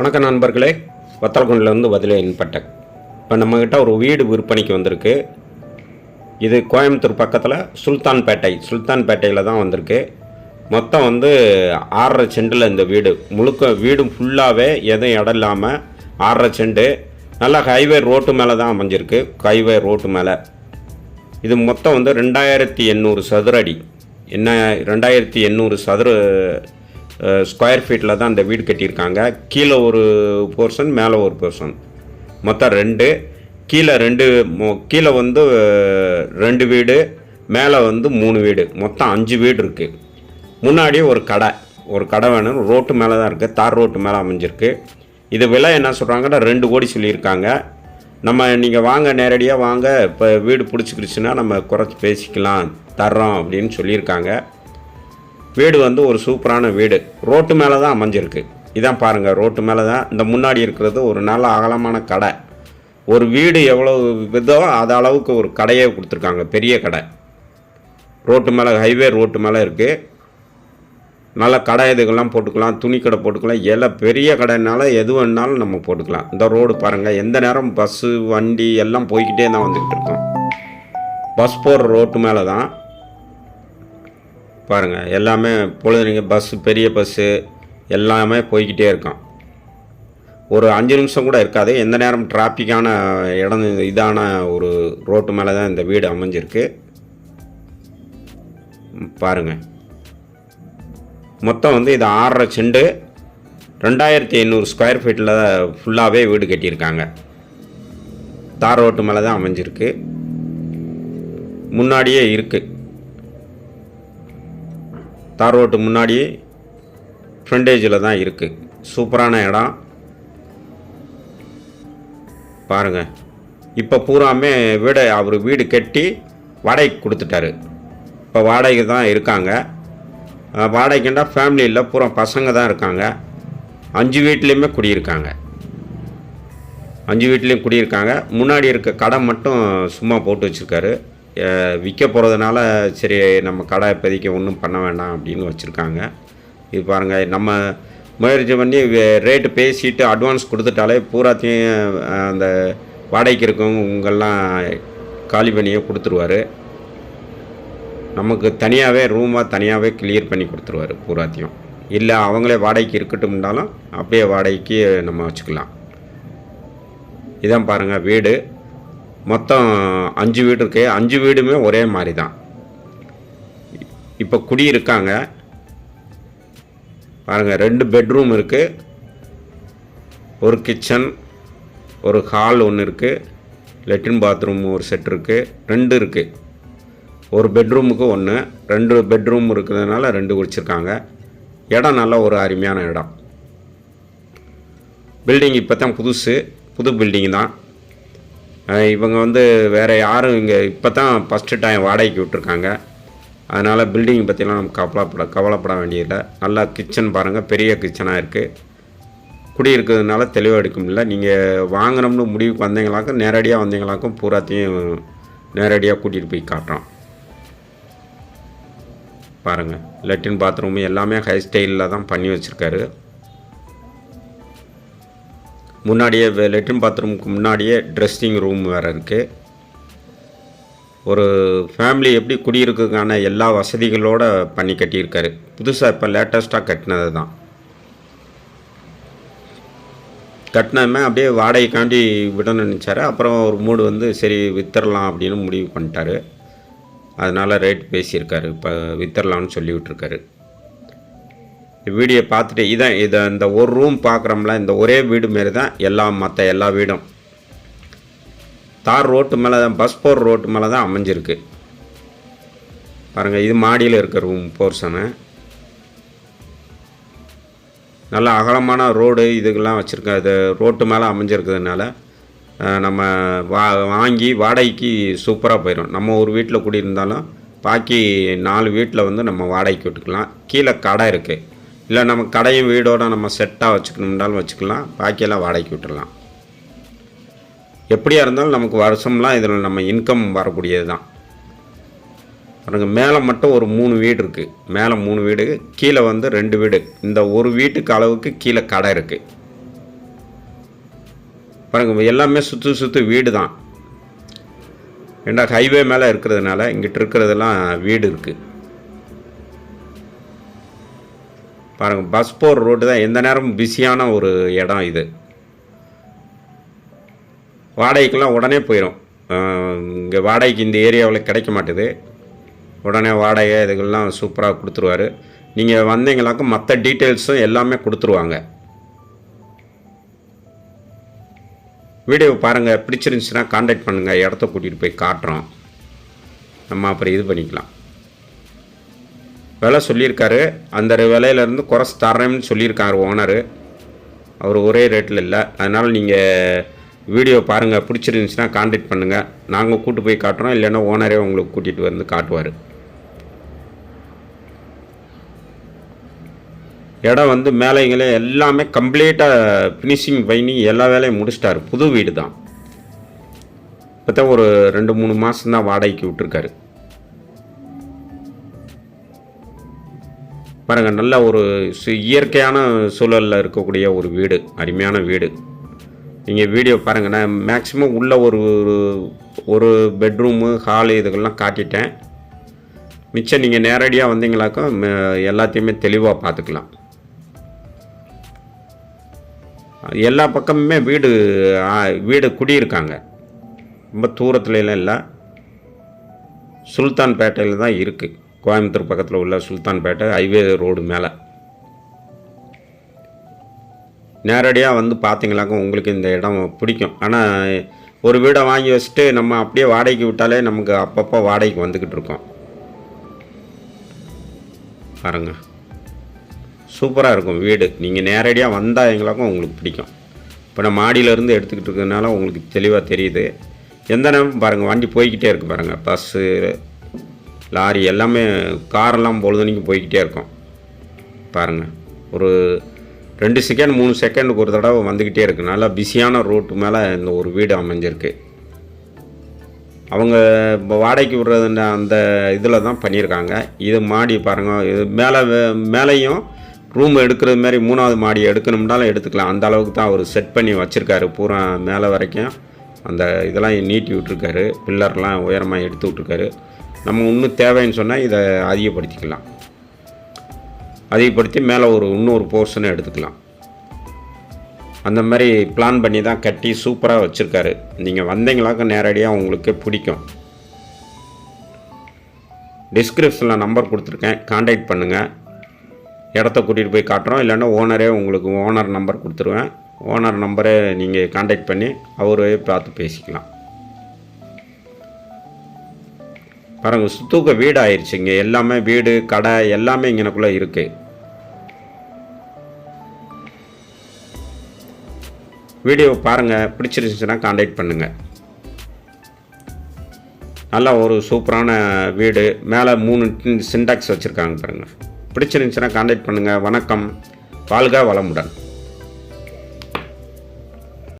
வணக்கம் நண்பர்களே. வத்தலகுண்டிலேருந்து வதிலேன் பட்டக் இப்போ நம்மக்கிட்ட ஒரு வீடு விற்பனைக்கு வந்திருக்கு. இது கோயம்புத்தூர் பக்கத்தில் சுல்தான்பேட்டை. சுல்தான்பேட்டையில் தான் வந்திருக்கு. மொத்தம் வந்து ஆறரை செண்டில் இந்த வீடு. முழுக்க வீடு ஃபுல்லாகவே எதுவும் இடம் இல்லாமல் ஆறரை செண்டு. நல்லா ஹைவே ரோட்டு மேலே தான் அமைஞ்சிருக்கு. ஹைவே ரோட்டு மேலே. இது மொத்தம் வந்து ரெண்டாயிரத்தி எண்ணூறு சதுர அடி. என்ன ரெண்டாயிரத்தி எண்ணூறு சதுர ஸ்கொயர் ஃபீட்டில் தான் இந்த வீடு கட்டியிருக்காங்க. கீழே ஒரு போர்ஷன் மேலே ஒரு போர்ஷன் மொத்தம் ரெண்டு. கீழே ரெண்டு கீழே வந்து ரெண்டு வீடு மேலே வந்து மூணு வீடு. மொத்தம் அஞ்சு வீடு இருக்குது முன்னாடி ஒரு கடை. ஒரு கடை வேணும். ரோட்டு மேலே தான் இருக்குது தார் ரோட்டு மேலே அமைஞ்சிருக்கு. இது விலை என்ன சொல்கிறாங்கன்னா ரெண்டு கோடி சொல்லியிருக்காங்க. நம்ம நீங்கள் வாங்க நேரடியாக வாங்க. இப்போ வீடு பிடிச்சிக்கிடுச்சுன்னா நம்ம குறைச்சி பேசிக்கலாம் தர்றோம் அப்படின்னு சொல்லியிருக்காங்க. வீடு வந்து ஒரு சூப்பரான வீடு. ரோட்டு மேலே தான் அமைஞ்சிருக்கு. இதான் பாருங்கள் ரோட்டு மேலே தான் இந்த முன்னாடி இருக்கிறது ஒரு நல்ல அகலமான கடை. ஒரு வீடு எவ்வளோ விதோ அது அளவுக்கு ஒரு கடையே கொடுத்துருக்காங்க பெரிய கடை. ரோட்டு மேலே ஹைவே ரோட்டு மேலே இருக்குது நல்ல கடை இதுக்கெல்லாம் போட்டுக்கலாம் துணி கடை போட்டுக்கலாம். எல்லாம் பெரிய கடைனால எது வேணாலும் நம்ம போட்டுக்கலாம். இந்த ரோடு பாருங்கள் எந்த நேரம் பஸ்ஸு வண்டி எல்லாம் போய்கிட்டே தான் வந்துக்கிட்டு இருக்கோம். பஸ் போகிற ரோட்டு மேலே தான் பாருங்கள் எல்லாமே பொழுதுனிங்க பஸ்ஸு பெரிய பஸ்ஸு எல்லாமே போய்க்கிட்டே இருக்கோம் ஒரு அஞ்சு நிமிஷம் கூட இருக்காது. எந்த நேரம் டிராஃபிக்கான இடம் இதான ஒரு ரோட்டு மேலே தான் இந்த வீடு அமைஞ்சிருக்கு. பாருங்கள் மொத்தம் வந்து இது ஆறரை செண்டு. ரெண்டாயிரத்தி ஐநூறு ஸ்கொயர் ஃபீட்டில் ஃபுல்லாகவே வீடு கட்டியிருக்காங்க. தார் ரோட்டு மேலே தான் அமைஞ்சிருக்கு. முன்னாடியே இருக்குது தார் ரோட்டு முன்னாடி ஃப்ரண்டேஜில் தான் இருக்குது சூப்பரான இடம். பாருங்கள் இப்போ பூராமே வீடை அவர் வீடு கட்டி வாடகைக்கு கொடுத்துட்டாரு. இப்போ வாடகைக்கு தான் இருக்காங்க. வாடகைக்குண்டா ஃபேமிலியில் பூரா பசங்க தான் இருக்காங்க. அஞ்சு வீட்லேயுமே குடியிருக்காங்க. அஞ்சு வீட்லேயும் குடியிருக்காங்க. முன்னாடி இருக்க கடை மட்டும் சும்மா போட்டு வச்சுருக்காரு. விற்க போகிறதுனால சரி நம்ம கடை இப்போதைக்கு ஒன்றும் பண்ண வேண்டாம் அப்படின்னு வச்சுருக்காங்க. இது பாருங்கள் நம்ம முயற்சி பண்ணி ரேட்டு பேசிட்டு அட்வான்ஸ் கொடுத்துட்டாலே பூராத்தையும் அந்த வாடகைக்கு இருக்கவங்க உங்கள்லாம் காலி பண்ணியே கொடுத்துருவாரு. நமக்கு தனியாகவே ரூமாக தனியாகவே கிளியர் பண்ணி கொடுத்துருவாரு பூராத்தையும். இல்லை அவங்களே வாடகைக்கு இருக்கட்டும்னாலும் அப்படியே வாடகைக்கு நம்ம வச்சுக்கலாம். இதான் பாருங்கள் வீடு. மொத்தம் அஞ்சு வீடு இருக்கு அஞ்சு வீடுமே ஒரே மாதிரி தான் இப்போ குடி இருக்காங்க. பாருங்கள் ரெண்டு பெட்ரூம் இருக்குது ஒரு கிச்சன் ஒரு ஹால் ஒன்று இருக்குது லெட்ரின் பாத்ரூம் ஒரு செட் இருக்குது ரெண்டு இருக்குது ஒரு பெட்ரூமுக்கு ஒன்று ரெண்டு பெட்ரூம் இருக்கிறதுனால ரெண்டு குடிச்சிருக்காங்க. இடம் நல்ல ஒரு அருமையான இடம். பில்டிங் இப்போ தான் புதுசு. புது பில்டிங் தான். இவங்க வந்து வேறு யாரும் இங்கே இப்போ தான் ஃபஸ்ட்டு டைம் வாடகைக்கு விட்டுருக்காங்க. அதனால் பில்டிங் பற்றிலாம் நம்ம கவலைப்பட கவலைப்பட வேண்டியதில்லை. நல்லா கிச்சன் பாருங்கள் பெரிய கிச்சனாக இருக்குது குடி இருக்கிறதுனால தெளிவாக எடுக்க முடியல. நீங்கள் வாங்கினோம்னு முடிவுக்கு வந்தீங்களாக்கும் நேரடியாக வந்தீங்களாக்கும் பூராத்தையும் நேரடியாக கூட்டிகிட்டு போய் காட்டுறோம். பாருங்கள் லெட்டின் பாத்ரூம் எல்லாமே ஹை ஸ்டைலில் தான் பண்ணி வச்சுருக்காரு. முன்னாடியே லெட்ரின் பாத்ரூமுக்கு முன்னாடியே ட்ரெஸ்ஸிங் ரூம் வேறு இருக்குது ஒரு ஃபேமிலி எப்படி குடியிருக்குக்கான எல்லா வசதிகளோடு பண்ணி கட்டியிருக்காரு. புதுசாக இப்போ லேட்டஸ்ட்டாக கட்டினது தான் கட்டினமே அப்படியே வாடகைக்காண்டி விடணும்னு நினச்சாரு. அப்புறம் ஒரு மூடு வந்து சரி வித்தரலாம் அப்படின்னு முடிவு பண்ணிட்டாரு. அதனால் ரேட் பேசியிருக்காரு. இப்போ வித்தரலாம்னு சொல்லிவிட்டுருக்காரு. வீடியோ பார்த்துட்டு இதான் இதை இந்த ஒரு ரூம் பார்க்குறோம்ல இந்த ஒரே வீடு மாரி தான் எல்லா மற்ற எல்லா வீடும். தார் ரோட்டு மேலே தான் பஸ் போர் ரோட்டு மேலே தான் அமைஞ்சிருக்கு. பாருங்கள் இது மாடியில் இருக்க ரூம் போர்ஷனு நல்ல அகலமான ரோடு இதுக்கெல்லாம் வச்சுருக்க இது ரோட்டு மேலே அமைஞ்சிருக்கிறதுனால நம்ம வா வாங்கி வாடகைக்கு சூப்பராக போயிடும். நம்ம ஒரு வீட்டில் குடியிருந்தாலும் பாக்கி நாலு வீட்டில் வந்து நம்ம வாடகைக்கு விட்டுக்கலாம். கீழே கடை இருக்குது இல்லை நம்ம கடையும் வீடோட நம்ம செட்டாக வச்சுக்கணும்னாலும் வச்சுக்கலாம். பாக்கியெல்லாம் வாடகைக்கு விட்டுடலாம் எப்படியா இருந்தாலும் நமக்கு வருஷம்லாம் இதில் நம்ம இன்கம் வரக்கூடியது தான். பாருங்க மேலே மட்டும் ஒரு மூணு வீடு இருக்குது மேலே மூணு வீடு கீழே வந்து ரெண்டு வீடு. இந்த ஒரு வீட்டுக்கு அளவுக்கு கீழே கடை இருக்குது பாருங்க எல்லாமே சுற்றி சுற்றி வீடு தான். ஏண்டா ஹைவே மேலே இருக்கிறதுனால இங்கிட்டு இருக்கிறதெல்லாம் வீடு இருக்குது பாருங்கள் பஸ் போகிற ரோடு தான் எந்த நேரமும் பிஸியான ஒரு இடம் இது. வாடகைக்கெல்லாம் உடனே போயிடும் இங்கே வாடகைக்கு இந்த ஏரியாவில் கிடைக்க மாட்டுது. உடனே வாடகை இதுக்கெல்லாம் சூப்பராக கொடுத்துருவாரு. நீங்கள் வந்தீங்களாக்க மற்ற டீட்டெயில்ஸும் எல்லாமே கொடுத்துருவாங்க. வீடியோ பாருங்கள் பிடிச்சிருந்துச்சுன்னா காண்டாக்ட் பண்ணுங்கள் இடத்த கூட்டிகிட்டு போய் காட்டுறோம். நம்ம அப்புறம் இது பண்ணிக்கலாம். விலை சொல்லியிருக்காரு. அந்த விலையிலேருந்து குறைச்சி தரேன்னு சொல்லியிருக்காரு ஓனரு அவர் ஒரே ரேட்டில் இல்லை. அதனால் நீங்கள் வீடியோ பாருங்கள் பிடிச்சிருந்துச்சுன்னா காண்டாக்ட் பண்ணுங்கள் நாங்கள் கூட்டு போய் காட்டுறோம். இல்லைன்னா ஓனரே உங்களுக்கு கூட்டிகிட்டு வந்து காட்டுவார். இடம் வந்து மேலைங்களே எல்லாமே கம்ப்ளீட்டாக ஃபினிஷிங் பண்ணி எல்லா வேலையும் முடிச்சிட்டாரு. புது வீடு தான் இப்போ தான் ஒரு ரெண்டு மூணு மாதம் தான் வாடகைக்கு விட்டுருக்காரு. பாருங்கள் நல்ல ஒரு சு- இயற்கையான சூழலில் இருக்கக்கூடிய ஒரு வீடு அருமையான வீடு. நீங்கள் வீடியோ பாருங்கள் நான் மேக்ஸிமம் உள்ள ஒரு ஒரு பெட்ரூமு ஹாலு இதுக்கெல்லாம் காட்டிட்டேன். மிச்சம் நீங்கள் நேரடியாக வந்தீங்களாக்கா எல்லாத்தையுமே தெளிவாக பார்த்துக்கலாம் எல்லா பக்கமுமே வீடு ஆ, வீடு குடியிருக்காங்க. ரொம்ப தூரத்துலலாம் இல்லை. சுல்தான்பேட்டையில் தான் இருக்குது கோயம்புத்தூர் பக்கத்தில் உள்ள சுல்தான்பேட்டை ஹைவே ரோடு மேலே. நேரடியாக வந்து பார்த்தீங்களாக்க உங்களுக்கு இந்த இடம் பிடிக்கும். ஆனால் ஒரு வீடை வாங்கி வச்சுட்டு நம்ம அப்படியே வாடகைக்கு விட்டாலே நமக்கு அப்பப்போ வாடகைக்கு வந்துக்கிட்டு இருக்கோம். பாருங்க. சூப்பராக இருக்கும் வீடு. நீங்கள் நேரடியாக வந்தால் எங்களுக்கும் உங்களுக்கு பிடிக்கும். இப்போ நான் மாடியிலேருந்து எடுத்துக்கிட்டு இருக்கிறதுனால உங்களுக்கு தெளிவாக தெரியுது. எந்த நேரம் பாருங்கள் வண்டி போய்கிட்டே இருக்குது பாருங்கள் பஸ்ஸு லாரி எல்லாமே காரெல்லாம் பொழுதுனைக்கு போய்கிட்டே இருக்கும். பாருங்கள் ஒரு ரெண்டு செகண்ட் மூணு செகண்டுக்கு ஒரு தடவை வந்துக்கிட்டே இருக்கு. நல்லா பிஸியான ரோட்டு மேலே இந்த ஒரு வீடு அமைஞ்சிருக்கு. அவங்க இப்போ வாடகைக்கு விடுறது அந்த இதில் தான் பண்ணியிருக்காங்க. இது மாடி பாருங்கள் இது மேலே மேலேயும் ரூம் எடுக்கிறது மாதிரி மூணாவது மாடி எடுக்கணும்னாலும் எடுத்துக்கலாம். அந்த அளவுக்கு தான் அவர் செட் பண்ணி வச்சுருக்காரு. பூரா மேலே வரைக்கும் அந்த இதெல்லாம் நீட்டி விட்ருக்காரு பில்லர்லாம் உயரமாக எடுத்து விட்ருக்காரு நம்ம இன்னும் தேவைன்னு சொன்னால் இதை அதிகப்படுத்திக்கலாம். அதிகப்படுத்தி மேலே ஒரு இன்னொரு போர்ஷனை எடுத்துக்கலாம். அந்த மாதிரி பிளான் பண்ணி தான் கட்டி சூப்பராக வச்சுருக்காரு. நீங்கள் வந்தீங்களாக்க நேரடியாக உங்களுக்கு பிடிக்கும். டிஸ்கிரிப்ஷனில் நம்பர் கொடுத்துருக்கேன். காண்டாக்ட் பண்ணுங்கள் இடத்த கூட்டிகிட்டு போய் காட்டுறோம். இல்லைன்னா ஓனரே உங்களுக்கு ஓனர் நம்பர் கொடுத்துருவேன். ஓனர் நம்பரை நீங்கள் காண்டாக்ட் பண்ணி அவரே பார்த்து பேசிக்கலாம். பாருங்க சுத்துக்க வீடு ஆயிடுச்சு இங்கே. எல்லாமே வீடு கடை எல்லாமே இங்கனக்குள்ளே இருக்குது வீடியோ பாருங்கள் பிடிச்சிருந்துச்சுன்னா காண்டாக்ட் பண்ணுங்கள் நல்லா ஒரு சூப்பரான வீடு. மேலே மூணு சின்டாக்ஸ் வச்சுருக்காங்க பாருங்கள் பிடிச்சிருந்துச்சுன்னா காண்டாக்ட் பண்ணுங்கள் வணக்கம். வாழ்க வளமுடன்.